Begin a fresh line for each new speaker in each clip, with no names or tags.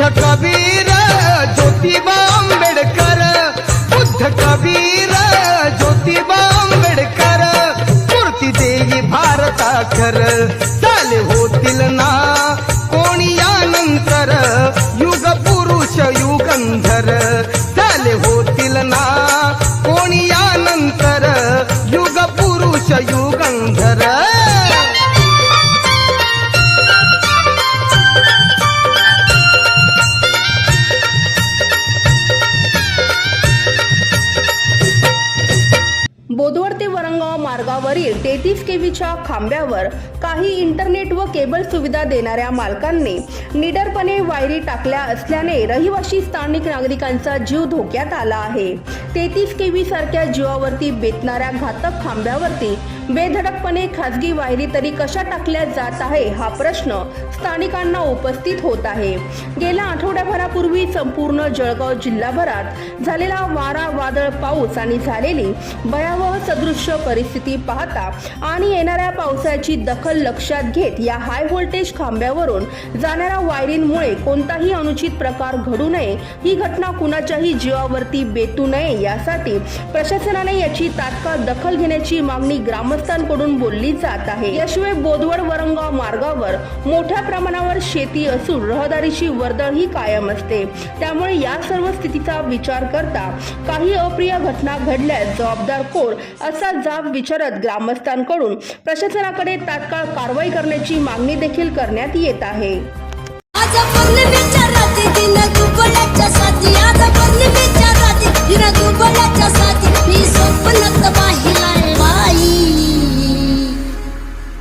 बुद्ध कबीर ज्योतिबा आंबेडकर. बुद्ध कबीर ज्योतिबा आंबेडकर. मूर्ती देई भारताखर. चाले होतील ना
बोदवड ते वरंगाव मार्गावरील तेहतीस केव्हीच्या खांब्यावर काही इंटरनेट व केबल सुविधा देणाऱ्या मालकांनी निडरपणे वायरी टाकल्या असल्याने रहिवासी स्थानिक नागरिकांचा जीव धोक्यात आला आहे. तेहतीस केव्ही सारख्या जीवावरती बेतणाऱ्या घातक खांब्यावरती बेधडकपणे खासगी वायरी तरी कशा टाकल्या जात आहे हा प्रश्न स्थानिकांना उपस्थित होत आहे. गेल्या आठवड्याभरापूर्वी संपूर्ण जळगाव जिल्हाभरात झालेला वारा वादळ पाऊस आणि झालेली भयावह सदृश्य परिस्थिती पाहता आणि येणाऱ्या पावसाची दखल लक्षात घेत या हाय व्होल्टेज खांब्यावरून जाणाऱ्या वायरींमुळे कोणताही अनुचित प्रकार घडू नये. ही घटना कुणाच्याही जीवावरती बेतू नये. यासाठी प्रशासनाने याची तात्काळ दखल घेण्याची मागणी ग्रामस्थांकडून बोलली जात आहे. याशिवाय बोदवड वरंगाव मार्गावर मोठ्या प्रमाणावर शेती असून रहदारीची वर्दळ ही कायम असते. त्यामुळे या सर्व स्थितीचा विचार करता काही अप्रिय घटना घडल्यास जबाबदार कोण? असा जाब विचारत ग्रामस्थांकडून प्रशासनाकडे तात्काळ कारवाई करण्याची मागणी देखील करण्यात येत आहे.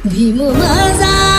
भीम माझा.